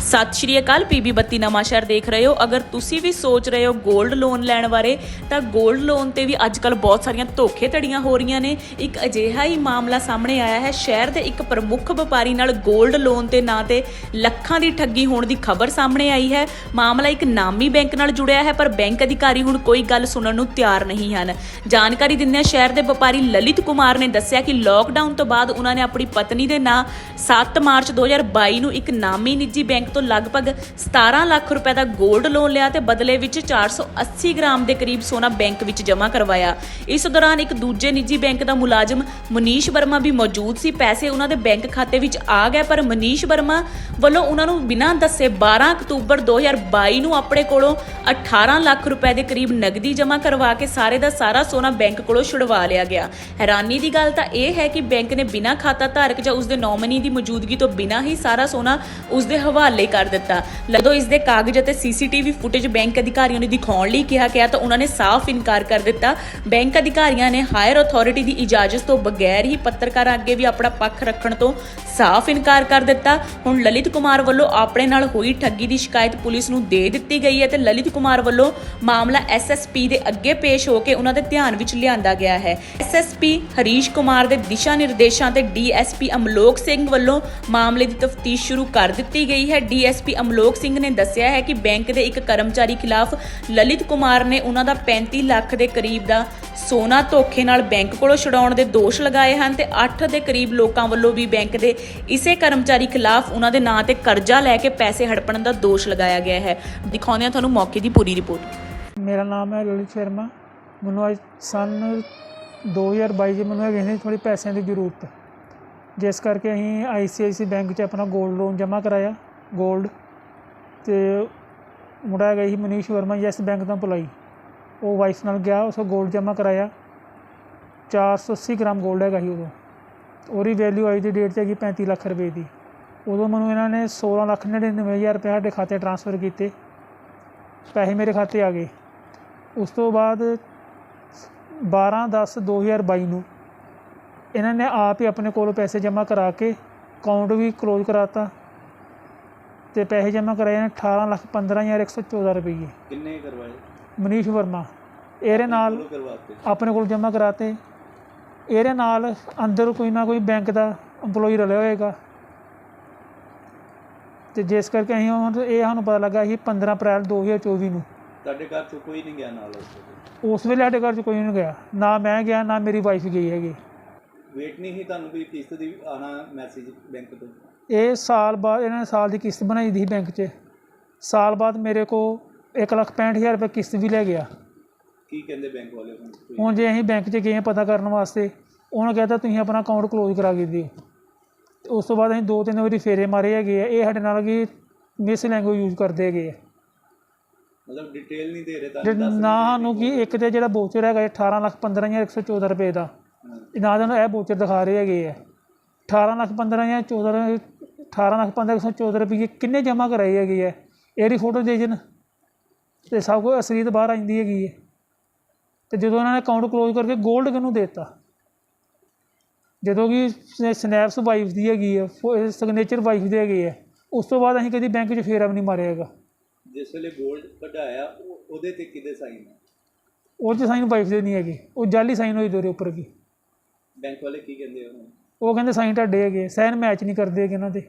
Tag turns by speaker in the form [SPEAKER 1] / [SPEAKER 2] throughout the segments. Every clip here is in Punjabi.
[SPEAKER 1] ਸਤਿ ਸ਼੍ਰੀ ਅਕਾਲ ਪੀਬੀ 32 ਨਵਾਂਸ਼ਹਿਰ ਦੇਖ ਰਹੇ ਹੋ। ਅਗਰ ਤੁਸੀਂ ਵੀ ਸੋਚ ਰਹੇ ਹੋ 골ਡ ਲੋਨ ਲੈਣ ਬਾਰੇ, ਤਾਂ 골ਡ ਲੋਨ ਤੇ ਵੀ ਅੱਜ ਅੱਜਕੱਲ ਬਹੁਤ ਸਾਰੀਆਂ ਧੋਖੇਧੜੀਆਂ ਹੋ ਰਹੀਆਂ ਨੇ। ਇੱਕ ਅਜਿਹਾ ਹੀ ਮਾਮਲਾ ਸਾਹਮਣੇ ਆਇਆ ਹੈ। ਸ਼ਹਿਰ ਦੇ ਇੱਕ ਪ੍ਰਮੁੱਖ ਵਪਾਰੀ ਨਾਲ 골ਡ ਲੋਨ ਤੇ ਨਾਂ ਤੇ ਲੱਖਾਂ ਦੀ ਠੱਗੀ ਹੋਣ ਦੀ ਖਬਰ ਸਾਹਮਣੇ ਆਈ ਹੈ। ਮਾਮਲਾ ਇੱਕ ਨਾਮੀ ਬੈਂਕ ਨਾਲ ਜੁੜਿਆ ਹੈ, ਪਰ ਬੈਂਕ ਅਧਿਕਾਰੀ ਹੁਣ ਕੋਈ ਗੱਲ ਸੁਣਨ ਨੂੰ ਤਿਆਰ ਨਹੀਂ ਹਨ। ਜਾਣਕਾਰੀ ਦਿੰਦਿਆਂ ਸ਼ਹਿਰ ਦੇ ਵਪਾਰੀ ਲਲਿਤ ਕੁਮਾਰ ਨੇ ਦੱਸਿਆ ਕਿ ਲਾਕਡਾਊਨ ਤੋਂ ਬਾਅਦ ਉਹਨਾਂ ਨੇ ਆਪਣੀ ਪਤਨੀ ਦੇ ਨਾਂ 7 ਮਾਰਚ 2022 ਨੂੰ ਇੱਕ ਨਾਮੀ ਨਿੱਜੀ ਬੈਂਕ ਤੋਂ ਲਗਭਗ 17 ਲੱਖ ਰੁਪਏ ਦਾ 골ਡ ਲੋਨ ਲਿਆ ਤੇ ਬਦਲੇ ਵਿੱਚ 480 ਗ੍ਰਾਮ ਦੇ ਕਰੀਬ ਸੋਨਾ ਬੈਂਕ ਵਿੱਚ ਜਮ੍ਹਾਂ ਕਰਵਾਇਆ। ਇਸ ਦੌਰਾਨ ਇੱਕ ਦੂਜੇ ਨਿੱਜੀ ਬੈਂਕ ਦਾ ਮੁਲਾਜ਼ਮ ਮਨੀਸ਼ ਵਰਮਾ ਵੀ ਮੌਜੂਦ ਸੀ। ਪੈਸੇ ਉਹਨਾਂ ਦੇ ਬੈਂਕ ਖਾਤੇ ਵਿੱਚ ਆ ਗਏ, ਪਰ ਮਨੀਸ਼ ਵਰਮਾ ਵੱਲੋਂ ਉਹਨਾਂ ਨੂੰ ਬਿਨਾਂ ਦੱਸੇ 12 ਅਕਤੂਬਰ 2022 ਨੂੰ ਆਪਣੇ ਕੋਲੋਂ 18 ਲੱਖ ਰੁਪਏ ਦੇ ਕਰੀਬ ਨਗਦੀ ਜਮ੍ਹਾਂ ਕਰਵਾ ਕੇ ਸਾਰੇ ਦਾ ਸਾਰਾ ਸੋਨਾ ਬੈਂਕ ਕੋਲੋਂ ਛੁਡਵਾ ਲਿਆ ਗਿਆ। ਹੈਰਾਨੀ ਦੀ ਗੱਲ ਤਾਂ ਇਹ ਹੈ ਕਿ ਬੈਂਕ ਨੇ ਬਿਨਾਂ ਖਾਤਾ ਧਾਰਕ ਜਾਂ ਉਸਦੇ ਨੋਮਨੀ ਦੀ ਮੌਜੂਦਗੀ ਤੋਂ ਬਿਨਾਂ ਹੀ ਸਾਰਾ ਸੋਨਾ ਉਸਦੇ ਹਵਾਲੇ ਕਰ ਦਿੱਤਾ। ਜਦੋਂ ਇਸ ਦੇ ਕਾਗਜ਼ ਅਤੇ ਸੀਸੀਟੀਵੀ ਫੁਟੇਜ ਬੈਂਕ ਅਧਿਕਾਰੀਆਂ ਨੂੰ ਦਿਖਾਉਣ ਲਈ ਕਿਹਾ ਗਿਆ ਤਾਂ ਉਹਨਾਂ ਨੇ ਸਾਫ਼ ਇਨਕਾਰ ਕਰ ਦਿੱਤਾ। ਬੈਂਕ ਅਧਿਕਾਰੀਆਂ ਨੇ ਹਾਇਰ ਅਥਾਰਟੀ ਦੀ ਇਜਾਜ਼ਤ ਤੋਂ ਬਗੈਰ ਹੀ ਪੱਤਰਕਾਰਾਂ ਅੱਗੇ ਵੀ ਆਪਣਾ ਪੱਖ ਰੱਖਣ ਤੋਂ ਸਾਫ਼ ਇਨਕਾਰ ਕਰ ਦਿੱਤਾ। ਹੁਣ ਲਲਿਤ ਕੁਮਾਰ ਵੱਲੋਂ ਆਪਣੇ ਨਾਲ ਹੋਈ ਠੱਗੀ ਦੀ ਸ਼ਿਕਾਇਤ ਪੁਲਿਸ ਨੂੰ ਦੇ ਦਿੱਤੀ ਗਈ ਹੈ ਤੇ ਲਲਿਤ ਕੁਮਾਰ ਵੱਲੋਂ ਮਾਮਲਾ ਐਸਐਸਪੀ ਦੇ ਅੱਗੇ ਪੇਸ਼ ਹੋ ਕੇ ਉਹਨਾਂ ਦੇ ਧਿਆਨ ਵਿੱਚ ਲਿਆਂਦਾ ਗਿਆ ਹੈ। ਐਸਐਸਪੀ ਹਰੀਸ਼ ਕੁਮਾਰ ਦੇ ਦਿਸ਼ਾ ਨਿਰਦੇਸ਼ਾਂ ਤੇ ਡੀਐਸਪੀ ਅਮਲੋਕ ਸਿੰਘ ਵੱਲੋਂ ਮਾਮਲੇ ਦੀ ਤਫਤੀਸ਼ ਸ਼ੁਰੂ ਕਰ ਦਿੱਤੀ ਗਈ ਹੈ। ਡੀਐਸਪੀ ਅਮਲੋਕ ਸਿੰਘ ਨੇ ਦੱਸਿਆ ਹੈ ਕਿ ਬੈਂਕ ਦੇ ਇੱਕ ਕਰਮਚਾਰੀ ਖਿਲਾਫ ਲਲਿਤ ਕੁਮਾਰ ਨੇ ਉਹਨਾਂ ਦਾ 35 ਲੱਖ ਦੇ ਕਰੀਬ ਦਾ ਸੋਨਾ ਧੋਖੇ ਨਾਲ ਬੈਂਕ ਕੋਲੋਂ ਛਡਾਉਣ ਦੇ ਦੋਸ਼ ਲਗਾਏ ਹਨ ਤੇ 8 ਦੇ ਕਰੀਬ ਲੋਕਾਂ ਵੱਲੋਂ ਵੀ ਬੈਂਕ ਦੇ ਇਸੇ ਕਰਮਚਾਰੀ ਖਿਲਾਫ ਉਹਨਾਂ ਦੇ ਨਾਂ ਤੇ ਕਰਜ਼ਾ ਲੈ ਕੇ ਪੈਸੇ ਹੜਪਣ ਦਾ ਦੋਸ਼ ਲਗਾਇਆ ਗਿਆ ਹੈ। ਦਿਖਾਉਂਦੇ ਹਾਂ ਤੁਹਾਨੂੰ ਮੌਕੇ ਦੀ ਪੂਰੀ ਰਿਪੋਰਟ।
[SPEAKER 2] ਮੇਰਾ ਨਾਮ ਹੈ ਲਲਿਤ ਸ਼ਰਮਾ। ਮੈਨੂੰ ਅੱਜ ਸਨ 2022 ਚ ਮੈਨੂੰ ਹੈਗੇ ਸੀ ਥੋੜੀ ਪੈਸਿਆਂ ਦੀ ਜ਼ਰੂਰਤ। ਜਿਸ ਕਰਕੇ ਅਸੀਂ ਆਈਸੀਆਈਸੀ ਬੈਂਕ 'ਚ ਆਪਣਾ 골ਡ ਲੋਨ ਜਮ੍ਹਾਂ ਕਰਾਇਆ। ਗੋਲਡ ਤੇ ਮੁੰਡਾ ਹੈਗਾ ਸੀ ਮਨੀਸ਼ ਵਰਮਾ, ਯੈਸ ਬੈਂਕ ਦਾ ਪੁਲਾਈ ਉਹ ਵਾਈਫ ਨਾਲ ਗਿਆ, ਉਸ ਗੋਲਡ ਜਮ੍ਹਾਂ ਕਰਾਇਆ। 480 ਗ੍ਰਾਮ ਗੋਲਡ ਹੈਗਾ ਜੀ ਉਦੋਂ। ਉਹਦੀ ਵੈਲਿਊ ਅੱਜ ਦੀ ਡੇਟ 'ਚ ਹੈਗੀ 35 ਲੱਖ ਰੁਪਏ ਦੀ। ਉਦੋਂ ਮੈਨੂੰ ਇਹਨਾਂ ਨੇ 16 ਲੱਖ 99000 ਰੁਪਏ ਸਾਡੇ ਖਾਤੇ ਟ੍ਰਾਂਸਫਰ ਕੀਤੇ। ਪੈਸੇ ਮੇਰੇ ਖਾਤੇ ਆ ਗਏ। ਉਸ ਤੋਂ ਬਾਅਦ 12 10 2022 ਨੂੰ ਇਹਨਾਂ ਨੇ ਆਪ ਹੀ ਆਪਣੇ ਕੋਲੋਂ ਪੈਸੇ ਜਮ੍ਹਾਂ ਕਰਾ ਕੇ ਅਕਾਊਂਟ ਵੀ ਕਲੋਜ਼ ਕਰਾਤਾ। ਤੇ ਪੈਸੇ ਜਮ੍ਹਾਂ ਕਰਾਏ ਨੇ 18 ਲੱਖ 15114 ਰੁਪਏ
[SPEAKER 3] ਕਿੰਨੇ ਕਰਵਾਏ?
[SPEAKER 2] ਮਨੀਸ਼ ਵਰਮਾ। ਇਹਦੇ ਨਾਲ ਆਪਣੇ ਕੋਲ ਜਮ੍ਹਾਂ ਕਰਾਤੇ। ਇਹਦੇ ਨਾਲ ਅੰਦਰ ਕੋਈ ਨਾ ਕੋਈ ਬੈਂਕ ਦਾ EMPLOYEE ਰਲਿਆ ਹੋਏਗਾ। ਤੇ ਜਿਸ ਕਰਕੇ ਅਸੀਂ ਹੁਣ ਇਹ ਸਾਨੂੰ ਪਤਾ ਲੱਗਾ ਸੀ 15 ਅਪ੍ਰੈਲ 2024 ਨੂੰ।
[SPEAKER 3] ਤੁਹਾਡੇ ਘਰ ਚੋਂ ਕੋਈ ਨਹੀਂ ਗਿਆ ਨਾਲ ਉਸ ਵੇਲੇ?
[SPEAKER 2] ਸਾਡੇ ਘਰ 'ਚ ਕੋਈ ਨਹੀਂ ਗਿਆ। ਨਾ ਮੈਂ ਗਿਆ ਨਾ ਮੇਰੀ ਵਾਈਫ ਗਈ ਹੈਗੀ।
[SPEAKER 3] ਵੇਟ ਨਹੀਂ ਸੀ ਤੁਹਾਨੂੰ ਵੀ ਕਿਸ਼ਤ ਦੀ ਆਣਾ ਮੈਸੇਜ ਬੈਂਕ ਤੋਂ?
[SPEAKER 2] ਇਹ ਸਾਲ ਬਾਅਦ ਇਹਨਾਂ ਨੇ ਸਾਲ ਦੀ ਕਿਸ਼ਤ ਬਣਾਈ ਦੀ ਸੀ ਬੈਂਕ 'ਚ। ਸਾਲ ਬਾਅਦ ਮੇਰੇ ਕੋ 165000 ਰੁਪਏ ਕਿਸ਼ਤ ਵੀ ਲੈ ਗਿਆ।
[SPEAKER 3] ਕੀ ਕਹਿੰਦੇ ਬੈਂਕ ਵਾਲੇ ਹੁਣ?
[SPEAKER 2] ਜੇ ਅਸੀਂ ਬੈਂਕ 'ਚ ਗਏ ਹਾਂ ਪਤਾ ਕਰਨ ਵਾਸਤੇ ਉਹਨਾਂ ਕਹਿੰਦਾ ਤੁਸੀਂ ਆਪਣਾ ਅਕਾਊਂਟ ਕਲੋਜ਼ ਕਰਾ ਕੇ ਦਿਓ। ਤੇ ਉਸ ਤੋਂ ਬਾਅਦ ਅਸੀਂ ਦੋ ਤਿੰਨ ਵਾਰੀ ਫੇਰੇ ਮਾਰੇ ਹੈਗੇ ਆ। ਇਹ ਸਾਡੇ ਨਾਲ ਕੀ ਮਿਸ ਲੈਂਗੁਏਜ ਯੂਜ਼ ਕਰਦੇ ਹੈਗੇ ਆ।
[SPEAKER 3] ਮਤਲਬ ਡਿਟੇਲ ਨਹੀਂ ਦੇ ਰਹੇ ਤੁਹਾਨੂੰ ਦੱਸ
[SPEAKER 2] ਨਾ ਸਾਨੂੰ ਕੀ ਇੱਕ ਤੇ ਜਿਹੜਾ ਬੋਚਰ ਹੈਗਾ ਇਹ 18 ਲੱਖ 15114 ਰੁਪਏ ਦਾ। ਨਾ ਤੁਹਾਨੂੰ ਇਹ ਬੋਚਰ ਦਿਖਾ ਰਹੇ ਹੈਗੇ ਆ। 18 ਲੱਖ 15 ਜਾਂ 14 18 ਲੱਖ 1514 ਰੁਪਏ ਕਿੰਨੇ ਜਮ੍ਹਾਂ ਕਰਾਏ ਹੈਗੇ ਆ? ਇਹਦੀ ਫੋਟੋ ਦੇ ਜਨ ਤੇ ਸਭ ਕੁਝ ਅਸਲੀਤ ਬਾਹਰ ਆਂਦੀ ਹੈਗੀ ਹੈ ਤੇ ਜਦੋਂ ਉਹਨਾਂ ਨੇ ਅਕਾਊਂਟ ਕਲੋਜ਼ ਕਰਕੇ 골ਡ ਕਿਹਨੂੰ ਦੇਤਾ? ਜਦੋਂ ਕਿ ਸਨੈਪਸ ਵਾਈਫ ਦੀ ਹੈਗੀ ਹੈ ਸਿਗਨੇਚਰ ਵਾਈਫ ਦੇ ਹੈਗੇ ਆ। ਉਸ ਤੋਂ ਬਾਅਦ ਅਸੀਂ ਕਦੀ ਬੈਂਕ 'ਚ ਫੇਰਾ ਵੀ ਨਹੀਂ ਮਾਰਿਆ ਹੈਗਾ।
[SPEAKER 3] ਜਿਸ ਵੇਲੇ 골ਡ ਕਢਾਇਆ ਉਹ- ਉਹਦੇ ਤੇ ਕਿਹਦੇ ਸਾਈਨ ਹੈ
[SPEAKER 2] ਉਹ 'ਚ ਸਾਈਨ ਵਾਈਫ ਦੇ ਨਹੀਂ ਹੈਗੇ। ਉਹ ਜਾਲੀ ਸਾਈਨ ਹੋਈ ਦੋਰੇ ਉੱਪਰ ਵੀ।
[SPEAKER 3] ਬੈਂਕ ਵਾਲੇ ਕੀ ਕਹਿੰਦੇ ਹੋ
[SPEAKER 2] ਉਹ ਕਹਿੰਦੇ ਸਾਈਨ ਤੁਹਾਡੇ ਹੈਗੇ ਸਾਈਨ ਮੈਚ ਨਹੀਂ ਕਰਦੇ ਹੈਗੇ ਇਹਨਾਂ ਦੇ।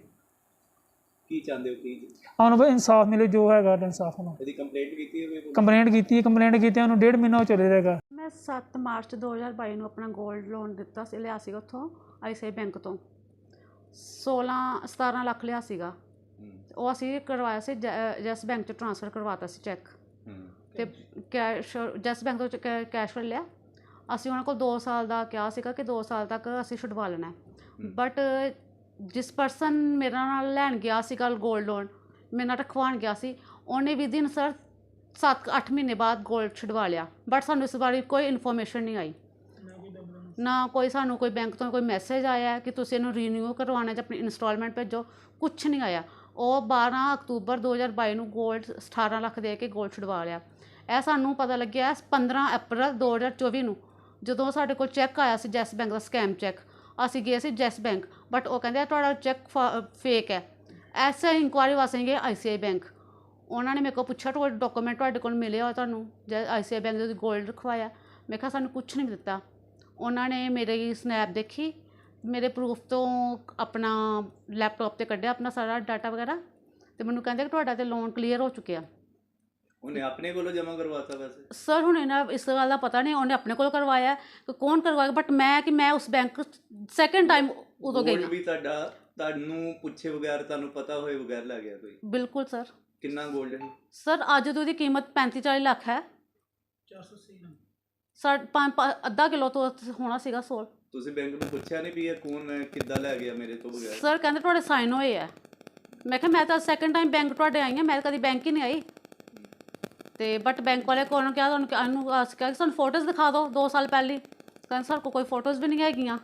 [SPEAKER 3] ਕੀ ਚਾਹੁੰਦੇ ਹੋ ਕੀ?
[SPEAKER 2] ਸਾਨੂੰ ਬਈ ਇਨਸਾਫ ਮਿਲੇ ਜੋ ਹੈਗਾ ਇਨਸਾਫ ਨੂੰ
[SPEAKER 3] ਇਹਦੀ ਕੰਪਲੇਂਟ ਕੀਤੀ ਹੋਵੇ ਕੋਈ?
[SPEAKER 2] ਕੰਪਲੇਂਟ ਕੀਤੀ ਹੈ ਕੰਪਲੇਂਟ ਕੀਤੀ ਉਹਨੂੰ ਡੇਢ ਮਹੀਨਾ ਹੋ ਚੱਲੇ ਰਹੇਗਾ
[SPEAKER 4] ਮੈਂ 7 ਮਾਰਚ 2022 ਨੂੰ ਆਪਣਾ 골ਡ ਲੋਨ ਦਿੱਤਾ ਸੀ ਲਿਆ ਸੀਗਾ ਉੱਥੋਂ ਆਈਸੀਆਈ ਬੈਂਕ ਤੋਂ। 16 17 ਲੱਖ ਲਿਆ ਸੀਗਾ।
[SPEAKER 3] ਹੂੰ।
[SPEAKER 4] ਉਹ ਅਸੀਂ ਕਰਵਾਇਆ ਸੀ ਜੈਸ ਬੈਂਕ ਚ ਟ੍ਰਾਂਸਫਰ ਕਰਵਾਤਾ ਸੀ ਚੈੱਕ
[SPEAKER 3] ਹੂੰ।
[SPEAKER 4] ਤੇ ਕੈਸ਼ ਜੈਸ ਬੈਂਕ ਤੋਂ ਕੈਸ਼ ਫੜ ਲਿਆ। ਅਸੀਂ ਉਹਨਾਂ ਕੋਲ 2 ਸਾਲ ਦਾ ਕਿਹਾ ਸੀਗਾ ਕਿ 2 ਸਾਲ ਤੱਕ ਅਸੀਂ ਛੁਡਵਾ ਲੈਣਾ ਬਟ ਜਿਸ ਪਰਸਨ ਮੇਰੇ ਨਾਲ ਲੈਣ ਗਿਆ ਸੀ ਕੱਲ੍ਹ ਗੋਲਡ ਲੋਨ ਮੇਰੇ ਨਾਲ ਰਖਵਾਉਣ ਗਿਆ ਸੀ, ਉਹਨੇ ਵਿਦਿਨ ਸਰ 7-8 ਮਹੀਨੇ ਬਾਅਦ ਗੋਲਡ ਛਡਵਾ ਲਿਆ ਬਟ ਸਾਨੂੰ ਇਸ ਬਾਰੇ ਕੋਈ ਇਨਫੋਰਮੇਸ਼ਨ ਨਹੀਂ ਆਈ। ਨਾ ਕੋਈ ਸਾਨੂੰ ਕੋਈ ਬੈਂਕ ਤੋਂ ਕੋਈ ਮੈਸੇਜ ਆਇਆ ਕਿ ਤੁਸੀਂ ਇਹਨੂੰ ਰੀਨਿਊ ਕਰਵਾਉਣਾ ਜਾਂ ਆਪਣੀ ਇਨਸਟਾਲਮੈਂਟ ਭੇਜੋ ਕੁਝ ਨਹੀਂ ਆਇਆ। ਉਹ 12 ਅਕਤੂਬਰ 2022 ਨੂੰ ਗੋਲਡ 18 ਲੱਖ ਦੇ ਕੇ ਗੋਲਡ ਛਡਵਾ ਲਿਆ। ਇਹ ਸਾਨੂੰ ਪਤਾ ਲੱਗਿਆ 15 ਅਪ੍ਰੈਲ 2024 ਨੂੰ, ਜਦੋਂ ਸਾਡੇ ਕੋਲ ਚੈੱਕ ਆਇਆ ਸੀ ਜੈਸ ਬੈਂਕ ਦਾ ਸਕੈਮ ਚੈੱਕ ਅਸੀਂ ਗਏ ਸੀ ਜੈਸ ਬੈਂਕ ਬਟ ਉਹ ਕਹਿੰਦੇ ਤੁਹਾਡਾ ਚੈੱਕ ਫੇਕ ਹੈ। ਐਸੇ ਇਨਕੁਆਇਰੀ ਵਾਸਤੇ ਗਏ ਆਈਸੀਆਈ ਬੈਂਕ। ਉਹਨਾਂ ਨੇ ਮੇਰੇ ਕੋਲ ਪੁੱਛਿਆ, ਤੁਹਾਡੇ ਡਾਕੂਮੈਂਟ ਤੁਹਾਡੇ ਕੋਲ ਮਿਲੇ ਹੋ ਤੁਹਾਨੂੰ? ਜੇ ਆਈਸੀਆਈ ਬੈਂਕ ਦੇ ਗੋਲਡ ਰਖਵਾਇਆ। ਮੈਂ ਕਿਹਾ, ਸਾਨੂੰ ਕੁਝ ਨਹੀਂ ਦਿੱਤਾ। ਉਹਨਾਂ ਨੇ ਮੇਰੀ ਸਨੈਪ ਦੇਖੀ। ਮੇਰੇ ਪ੍ਰੂਫ ਤੋਂ ਆਪਣਾ ਲੈਪਟਾਪ ਤੇ ਕੱਢਿਆ, ਆਪਣਾ ਸਾਰਾ ਡਾਟਾ ਵਗੈਰਾ। ਤੇ ਮੈਨੂੰ ਕਹਿੰਦੇ ਕਿ ਤੁਹਾਡਾ ਤੇ ਲੋਨ ਕਲੀਅਰ ਹੋ ਚੁੱਕਿਆ।
[SPEAKER 3] ਉਹਨੇ ਆਪਣੇ ਕੋਲੋਂ ਜਮ੍ਹਾਂ ਕਰਵਾਤਾ ਵੈਸੇ?
[SPEAKER 4] ਸਰ ਹੁਣ ਇਹਨਾਂ ਇਸ ਗੱਲ ਦਾ ਪਤਾ ਨਹੀਂ ਉਹਨੇ ਆਪਣੇ ਕੋਲ ਕਰਵਾਇਆ ਕਿ ਕੌਣ ਕਰਵਾਇਆ ਬਟ ਮੈਂ ਕਿ ਮੈਂ ਉਸ ਬੈਂਕ ਸੈਕੰਡ ਟਾਈਮ ਉਦੋਂ ਗਈ ਹਾਂ।
[SPEAKER 3] ਵੀ ਤੁਹਾਡਾ ਤੁਹਾਨੂੰ ਪੁੱਛੇ ਬਗੈਰ ਤੁਹਾਨੂੰ ਪਤਾ ਹੋਏ ਬਗੈਰ ਲੈ ਗਿਆ ਕੋਈ?
[SPEAKER 4] ਬਿਲਕੁਲ ਸਰ
[SPEAKER 3] ਕਿੰਨਾ 골ਡ ਹੈ?
[SPEAKER 4] ਸਰ ਅੱਜ ਤੋਂ ਉਹਦੀ ਕੀਮਤ 35 40 ਲੱਖ ਹੈ। 480 ਸਰ ਪੰਜ ਅੱਧਾ ਕਿਲੋ ਤੋਂ ਹੋਣਾ ਸੀਗਾ ਸੋਲ।
[SPEAKER 3] ਤੁਸੀਂ ਬੈਂਕ ਨੂੰ ਪੁੱਛਿਆ ਨਹੀਂ ਵੀ ਇਹ ਕੌਣ ਹੈ ਕਿੱਦਾਂ ਲੈ ਗਿਆ ਮੇਰੇ ਤੋਂ ਬਗੈਰ?
[SPEAKER 4] ਸਰ ਕਹਿੰਦੇ ਤੁਹਾਡੇ ਸਾਈਨ ਹੋਏ ਆ ਮੈਂ ਕਿਹਾ ਮੈਂ ਤਾਂ ਸੈਕੰਡ ਟਾਈਮ ਬੈਂਕ ਤੁਹਾਡੇ ਆਈ ਹਾਂ ਮੈਂ ਕਦੀ ਬੈਂਕ ਹੀ ਨਹੀਂ ਆਈ। ਤੇ ਬਟ ਬੈਂਕ ਵਾਲੇ ਕੋਲ ਨੂੰ ਕਿਹਾ ਤੁਹਾਨੂੰ ਕਿ ਇਹਨੂੰ ਅਸੀਂ ਕਿਹਾ ਕਿ ਸਾਨੂੰ ਫੋਟੋਜ਼ ਦਿਖਾ ਦਿਓ 2 ਸਾਲ ਪਹਿਲੀ। ਕਹਿੰਦੇ ਸਰ ਕੋਲ ਕੋਈ ਫੋਟੋਜ਼ ਵੀ ਨਹੀਂ ਹੈਗੀਆਂ।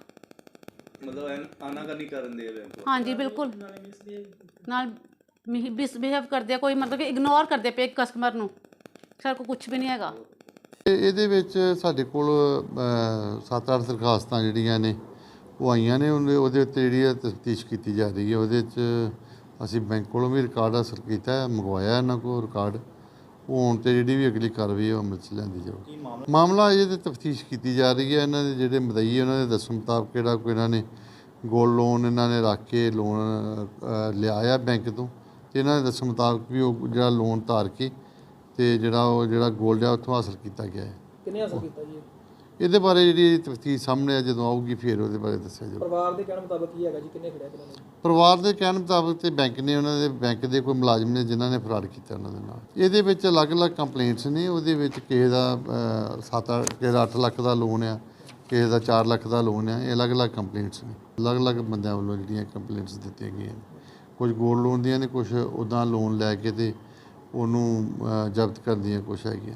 [SPEAKER 3] ਮਤਲਬ ਆਨਾ ਕਰਨੀ ਕਰਨ ਦੇ ਬੈਂਕ
[SPEAKER 4] ਹਾਂਜੀ ਬਿਲਕੁਲ। ਨਾਲ ਮਿਸਬਿਹੇਵ ਕਰਦੇ ਆ ਕੋਈ ਮਤਲਬ ਕਿ ਇਗਨੋਰ ਕਰਦੇ ਪਏ ਕਸਟਮਰ ਨੂੰ। ਸਰ ਕੋ ਕੁਝ ਵੀ ਨਹੀਂ ਹੈਗਾ।
[SPEAKER 5] ਇਹ- ਇਹਦੇ ਵਿੱਚ ਸਾਡੇ ਕੋਲ 7-8 ਦਰਖਾਸਤਾਂ ਜਿਹੜੀਆਂ ਨੇ ਉਹ ਆਈਆਂ ਨੇ ਉਹਦੇ ਉਹਦੇ ਉੱਤੇ ਜਿਹੜੀ ਤਫਤੀਸ਼ ਕੀਤੀ ਜਾ ਰਹੀ ਹੈ। ਉਹਦੇ 'ਚ ਅਸੀਂ ਬੈਂਕ ਕੋਲੋਂ ਵੀ ਰਿਕਾਰਡ ਹਾਸਲ ਕੀਤਾ ਹੈ ਮੰਗਵਾਇਆ ਇਹਨਾਂ ਕੋਲ ਰਿਕਾਰਡ ਉਹ ਹੁਣ ਤੇ ਜਿਹੜੀ ਵੀ ਅਗਲੀ ਕਾਰਵਾਈ ਹੈ ਉਹ ਅਮਲ 'ਚ ਲਿਆਂਦੀ ਜਾਊਗੀ। ਮਾਮਲਾ ਅਜੇ ਤੇ ਤਫਤੀਸ਼ ਕੀਤੀ ਜਾ ਰਹੀ ਹੈ। ਇਹਨਾਂ ਦੇ ਜਿਹੜੇ ਮਦਈ ਉਹਨਾਂ ਦੇ ਦੱਸਣ ਮੁਤਾਬਕ ਕਿਹੜਾ ਕੋਈ ਇਹਨਾਂ ਨੇ ਗੋਲਡ ਲੋਨ ਇਹਨਾਂ ਨੇ ਰੱਖ ਕੇ ਲੋਨ ਲਿਆਇਆ ਬੈਂਕ ਤੋਂ, ਤੇ ਇਹਨਾਂ ਦੇ ਦੱਸਣ ਮੁਤਾਬਕ ਵੀ ਉਹ ਜਿਹੜਾ ਲੋਨ ਧਾਰ ਕੇ ਤੇ ਜਿਹੜਾ ਉਹ ਜਿਹੜਾ ਗੋਲਡ ਆ ਉੱਥੋਂ ਹਾਸਲ ਕੀਤਾ ਗਿਆ ਹੈ।
[SPEAKER 6] ਕਿੰਨੇ ਹਾਸਲ ਕੀਤਾ ਜੀ?
[SPEAKER 5] ਇਹਦੇ ਬਾਰੇ ਜਿਹੜੀ ਤਫਤੀਸ਼ ਸਾਹਮਣੇ ਆ ਜਦੋਂ ਆਊਗੀ ਫਿਰ ਉਹਦੇ ਬਾਰੇ ਦੱਸਿਆ ਜਾਊਗਾ
[SPEAKER 6] ਪਰਿਵਾਰ ਦੇ ਕਹਿਣ ਮੁਤਾਬਕ ਕੀ ਹੈਗਾ ਜੀ? ਕਿੰਨੇ ਖੜਿਆ ਕਿੰਨੇ
[SPEAKER 5] ਪਰਿਵਾਰ ਦੇ ਕਹਿਣ ਮੁਤਾਬਕ ਤੇ ਬੈਂਕ ਨੇ ਉਹਨਾਂ ਦੇ ਬੈਂਕ ਦੇ ਕੋਈ ਮੁਲਾਜ਼ਮ ਨੇ ਜਿਨ੍ਹਾਂ ਨੇ ਫਰਾਡ ਕੀਤਾ ਉਹਨਾਂ ਦੇ ਨਾਲ। ਇਹਦੇ ਵਿੱਚ ਅਲੱਗ-ਅਲੱਗ ਕੰਪਲੇਂਟਸ ਨੇ ਉਹਦੇ ਵਿੱਚ ਕਿਸੇ ਦਾ 7 ਕਿਸੇ ਦਾ 8 ਲੱਖ ਦਾ ਲੋਨ ਆ ਕਿਸੇ ਦਾ 4 ਲੱਖ ਦਾ ਲੋਨ ਆ ਇਹ ਅਲੱਗ-ਅਲੱਗ ਕੰਪਲੇਂਟਸ ਨੇ। ਅਲੱਗ-ਅਲੱਗ ਬੰਦਿਆਂ ਵੱਲੋਂ ਜਿਹੜੀਆਂ ਕੰਪਲੇਂਟਸ ਦਿੱਤੀਆਂ ਗਈਆਂ ਕੁਝ ਗੋਲਡ ਲੋਨ ਦੀਆਂ ਨੇ ਕੁਝ ਉਦਾਂ ਲੋਨ ਲੈ ਕੇ ਤੇ ਉਹਨੂੰ ਜ਼ਬਤ ਕਰਨ ਦੀਆਂ ਕੁਛ ਹੈਗੀਆਂ।